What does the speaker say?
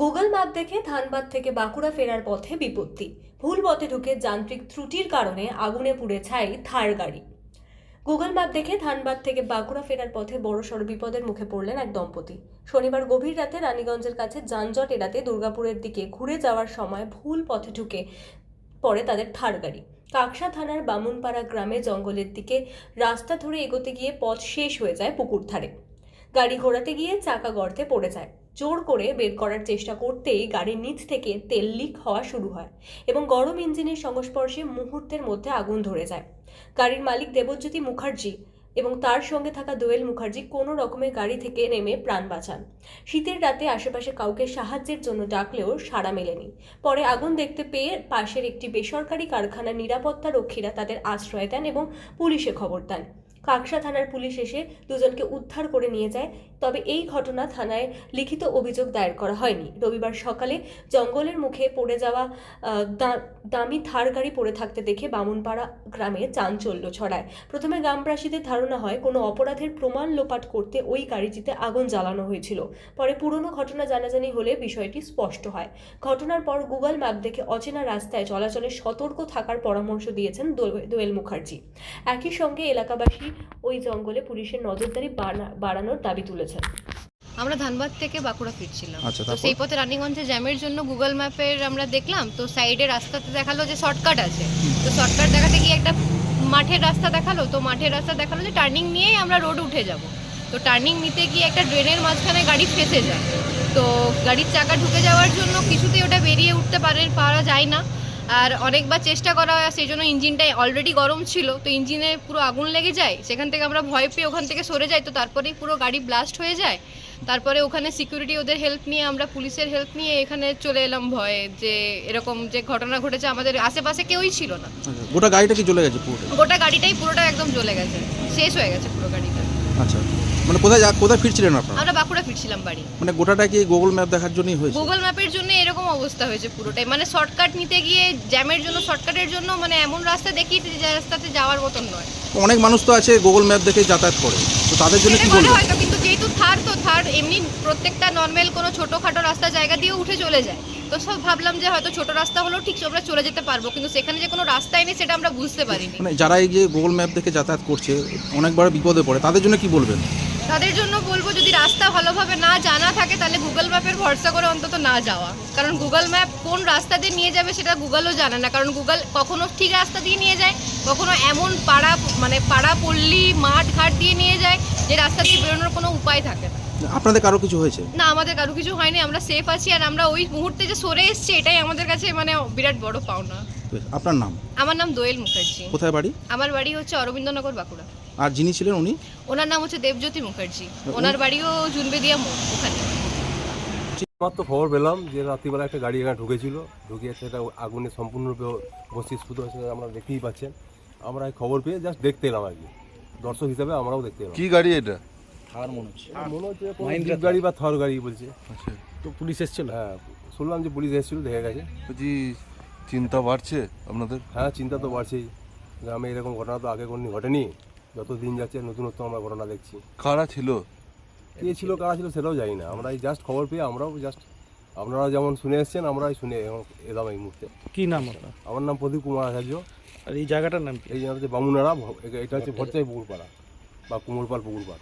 Google map দেখে ধানবাদ থেকে বাঁকুড়া ফেরার পথে বিপত্তি। ভুল পথে ঢুকে যান্ত্রিক ত্রুটির কারণে আগুনে পুড়ে ছাই থার গাড়ি। গুগল ম্যাপ দেখে ধানবাদ থেকে বাঁকুড়া ফেরার পথে বড়সড় বিপদের মুখে পড়লেন এক দম্পতি। শনিবার গভীর রাতে রানীগঞ্জের কাছে যানজট এড়াতে দুর্গাপুরের দিকে ঘুরে যাওয়ার সময় ভুল পথে ঢুকে পড়ে তাদের থার গাড়ি। কাকসা থানার বামুনপাড়া গ্রামে জঙ্গলের দিকে রাস্তা ধরে এগোতে গিয়ে পথ শেষ হয়ে যায় পুকুর ধারে। গাড়ি ঘোরাতে গিয়ে চাকা গর্তে পড়ে যায়। জোর করে বের করার চেষ্টা করতেই গাড়ির নিচ থেকে তেল লিক হওয়া শুরু হয় এবং গরম ইঞ্জিনের সংস্পর্শে মুহূর্তের মধ্যে আগুন ধরে যায়। গাড়ির মালিক দেবজ্যোতি মুখার্জি এবং তার সঙ্গে থাকা দোয়েল মুখার্জি কোনো রকমে গাড়ি থেকে নেমে প্রাণ বাঁচান। শীতের রাতে আশেপাশে কাউকে সাহায্যের জন্য ডাকলেও সাড়া মেলেনি। পরে আগুন দেখতে পেয়ে পাশের একটি বেসরকারি কারখানার নিরাপত্তা রক্ষীরা তাদের আশ্রয় দেন এবং পুলিশে খবর দেন। কাকসা থানার পুলিশ এসে দুজনকে উদ্ধার করে নিয়ে যায়, তবে এই ঘটনা থানায় লিখিত অভিযোগ দায়ের করা হয়নি। রবিবার সকালে জঙ্গলের মুখে পড়ে যাওয়া দামি থার গাড়ি পড়ে থাকতে দেখে বামুনপাড়া গ্রামে চাঞ্চল্য ছড়ায়। প্রথমে গ্রামবাসীদের ধারণা হয়, কোনো অপরাধের প্রমাণ লোপাট করতে ওই গাড়িটিতে আগুন জ্বালানো হয়েছিল। পরে পুরনো ঘটনা জানাজানি হলে বিষয়টি স্পষ্ট হয়। ঘটনার পর গুগল ম্যাপ দেখে অচেনা রাস্তায় চলাচলে সতর্ক থাকার পরামর্শ দিয়েছেন দোয়ে- দোয়েল মুখার্জি। একই সঙ্গে এলাকাবাসী ওই জঙ্গলে পুলিশের নজরদারি বাড়ানোর দাবি তুলেছেন। আমরা ধানবাদ থেকে বাঁকুড়া ফিরছিলাম। আচ্ছা, তো সেই পথে রানীগঞ্জে জ্যামের জন্য গুগল ম্যাপের আমরা দেখলাম তো সাইডে রাস্তাতে দেখাল যে শর্টকাট আছে। তো শর্টকাট দেখাতে গিয়ে একটা মাঠের রাস্তা দেখাল তো মাঠের রাস্তা দেখাল যে টার্নিং নিয়েই আমরা রোড উঠে যাব। তো টার্নিং নিতে গিয়ে একটা ড্রেনের মাঝখানে গাড়ি ফেসে যায়। তো গাড়ির চাকা ঢুকে যাওয়ার জন্য কিছুতেই ওটা বেরিয়ে উঠতে পারে পারা যায় না। আর অনেকবার চেষ্টা করা হয় সেই জন্য ইঞ্জিনটা অলরেডি গরম ছিল তো ইঞ্জিনে পুরো আগুন লেগে যায় সেখান থেকে আমরা ভয় পেয়ে ওখান থেকে সরে যাই তো তারপরেই পুরো গাড়ি ব্লাস্ট হয়ে যায়। তারপরে ওখানে সিকিউরিটি ওদের হেল্প নিয়ে আমরা পুলিশের হেল্প নিয়ে এখানে চলে এলাম ভয়ে যে এরকম যে ঘটনা ঘটেছে আমাদের আশেপাশে কেউই ছিল না। আচ্ছা, গোটা গাড়িটা কি চলে গেছে গোটা গাড়িটাই পুরোটা একদম জ্বলে গেছে শেষ হয়ে গেছে পুরো গাড়িটা। আচ্ছা। মানে কোথায় যা- কোথায় ফিরছিলেন আপনারা? আমরা বাঁকুড়া ফিরছিলাম বাড়ি। মানে গোটাটা কি গুগল ম্যাপ দেখার জন্যই হয়েছে? গুগল ম্যাপের জন্য এরকম অবস্থা হয়েছে পুরোটাই। মানে শর্টকাট নিতে গিয়ে জ্যামের জন্য শর্টকাটের জন্য মানে এমন রাস্তা দেখিয়েছে যে রাস্তাতে যাওয়ার মতন নয়। অনেক মানুষ তো আছে গুগল ম্যাপ দেখে যাতায়াত করে। তো তাদের জন্য সেটা কি করে বলবেন? হয়তো কিন্তু যেহেতু থার তো থার এমনি প্রত্যেকটা নর্মাল কোনো ছোটোখাটো রাস্তা জায়গা দিয়ে উঠে চলে যায়। তো সব ভাবলাম যে হয়তো ছোট রাস্তা হলেও ঠিক আমরা চলে যেতে পারব কিন্তু সেখানে যে কোনো রাস্তাই নেই সেটা আমরা বুঝতে পারিনি। মানে যারা এই যে গুগল ম্যাপ দেখে যাতায়াত করছে অনেক বড় বিপদে পড়ে তাদের জন্য কি বলবেন? তাদের জন্য বলব যদি রাস্তা ভালোভাবে না জানা থাকে তাহলে গুগল ম্যাপের ভরসা করে অন্তত না যাওয়া। কারণ গুগল ম্যাপ কোন রাস্তা দিয়ে নিয়ে যাবে সেটা গুগলও জানে না। কারণ গুগল কখনো ঠিক রাস্তা দিয়ে নিয়ে যায় কখনো এমন পাড়া মানে পাড়া পল্লী মাঠ ঘাট দিয়ে নিয়ে যায় যে রাস্তা দিয়ে বেরোনোর কোনো উপায় থাকে না। আপনাদের কারও কিছু হয়েছে? না আমাদের কারও কিছু হয়নি আমরা সেফ আছি আর আমরা ওই মুহূর্তে যে সরে এসেছি এটাই আমাদের কাছে মানে বিরাট বড় পাওনা। আপনার নাম? আমার নাম দোয়েল মুখার্জি। কোথায় বাড়ি? আমার বাড়ি হচ্ছে অরবিন্দনগর বাঁকুড়া। আর যিনি ছিলেন উনি? ওনার নাম হচ্ছে দেবজ্যোতি মুখার্জি। ওনার বাড়িও জুনবেদিয়া মোড় ওখানে। তো খবর পেলাম যে রাত্রিবেলা একটা গাড়ি এখানে ঢুকেছিল। ঢুকিয়ে সেটা আগুনে সম্পূর্ণরূপে ভস্মীভূত হয়েছে আমরা দেখতেই পাচ্ছেন। আমরা এই খবর পেয়ে জাস্ট দেখতে এলাম আর কি। দর্শক হিসাবে আমরাও দেখতে এলাম। কি গাড়ি এটা? মনে হচ্ছে। জিপ গাড়ি বা থর গাড়ি বলছে। আচ্ছা। তো পুলিশ এসেছিল? হ্যাঁ শুনলাম যে পুলিশ এসেছিল দেখে গেছে। বলছি চিন্তা বাড়ছে আপনাদের? হ্যাঁ চিন্তা তো বাড়ছেই। গ্রামে এরকম ঘটনা তো আগে কোনো ঘটেনি। যত দিন যাচ্ছে নতুনত্ব আমরা ঘটনা দেখছি। কারা ছিল? কে ছিল কারা ছিল সেটাও জানি না। আমরা এই জাস্ট খবর পেয়ে আমরাও জাস্ট আপনারা যেমন শুনে এসছেন আমরাই শুনে এলাম এই মুহূর্তে। কি নাম আপনার? আমার নাম প্রদীপ কুমার আচার্য। আর এই জায়গাটার নাম কি? এই যে হচ্ছে বামুনারা এটা হচ্ছে ভরচাই পুকুরপাড়া বা কুমোরপাল পুকুরপাড়।